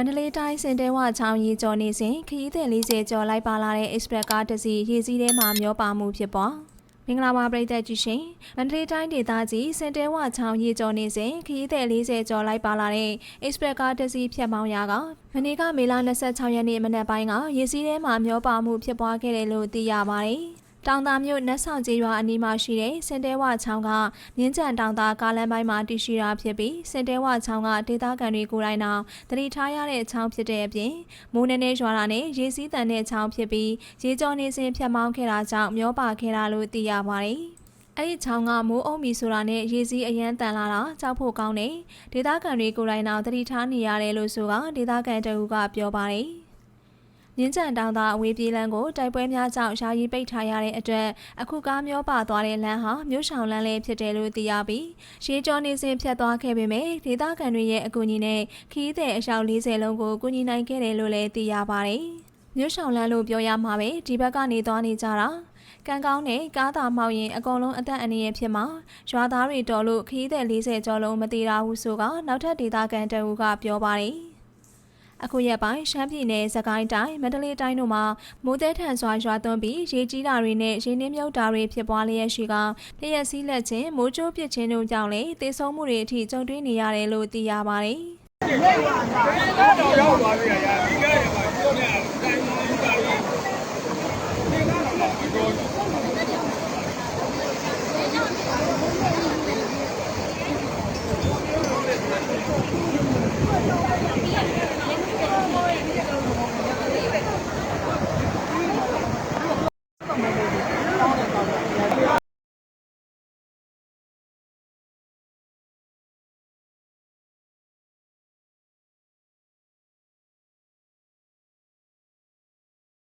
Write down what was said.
မန္တလေးတိုင်းစင်တဲဝချောင်းရေကျော်နေစဉ်ခရီးသည်40ကျော်လိုက်ပါလာတဲ့ Express ကားတစ်စီးရေစီးထဲမှာမျောပါမှုဖြစ်ပွားမင်္ဂလာပါပရိသတ်ကြီးရှင်မန္တလေးတိုင်းဒေသကြီးစင်တဲဝချောင်းရေကျော်နေစဉ်ခရီးသည်40ကျော်လိုက်ပါလာတဲ့ Express ကားတစ်စီးဖြတ်မောင်းရာကမနေ့ကမေလ26ရက်နေ့မနက်ပိုင်းကရေစီးထဲမှာမျောပါမှုဖြစ်ပွားခဲ့တယ်လို့သိရပါတယ် တောင်သာမြို့နတ်ဆောင်ကျေးရွာအနီးမှာရှိတဲ့စင်တဲဝချောင်းကမြင်းကြံတောင်သာကားလမ်းပိုင်းမှာတည်ရှိတာဖြစ်ပြီးစင်တဲဝချောင်းကဒေသခံတွေကိုယ်တိုင်တောင်တတိထားရတဲ့ချောင်းဖြစ်တဲ့အပြင်မိုးနေနေရွာတာနဲ့ရေစီးတန်တဲ့ချောင်းဖြစ်ပြီးရေကြောနေစဉ်ဖြတ်မောင်းခဲ့တာကြောင့်မျောပါခဲ့တာလို့သိရပါတယ်။အဲ့ဒီချောင်းကမိုးအုံမီဆိုတာနဲ့ရေစီးအရန်တန်လာတာကြောက်ဖို့ကောင်းတယ်ဒေသခံတွေကိုယ်တိုင်တောင်တတိထားနေရတယ်လို့ဆိုကဒေသခံတအူကပြောပါတယ်။ မြင်းကြံတောင်သာအဝေးပြေးလမ်းကိုတိုက်ပွဲများကြောင့်ယာယီပိတ်ထားရတဲ့အတွက်အခုကားမျောပါသွားတဲ့လမ်းဟာမြို့ဆောင်လမ်းလေးဖြစ်တယ်လို့သိရပြီးရှေးကျော်နေစဉ်ဖြတ်သွားခဲ့ပေမဲ့ဒေသခံတွေရဲ့အကူအညီနဲ့ခီးတဲ့အယောက်40လုံးကိုကူညီနိုင်ခဲ့တယ်လို့လည်းသိရပါတယ်။မြို့ဆောင်လမ်းလို့ပြောရမှာပဲဒီဘက်ကနေသွားနေကြတာကံကောင်းနဲ့ကားသာမှောက်ရင်အကုန်လုံးအသက်အန္တရာယ်ဖြစ်မှာရွာသားတွေတော်လို့ခီးတဲ့40ကျော်လုံးမတည်တာဘူးဆိုကနောက်ထပ်ဒေသခံတအူကပြောပါတယ်။ အခုရက်ပိုင်းရှမ်းပြည်နယ်စကိုင်းတိုင်းမန္တလေးတိုင်းတို့မှာမိုးတဲထန်စွာရွာသွန်းပြီးရေကြီးတာတွေနဲ့ရေနှင်းမြုပ်တာတွေဖြစ်ပွားလျက်ရှိကလျက်စီးလက်ချင်းမိုးကြိုးပစ်ခြင်းတို့ကြောင့်လည်းသေဆုံးမှုတွေအထိကြုံတွေ့နေရတယ်လို့သိရပါတယ်။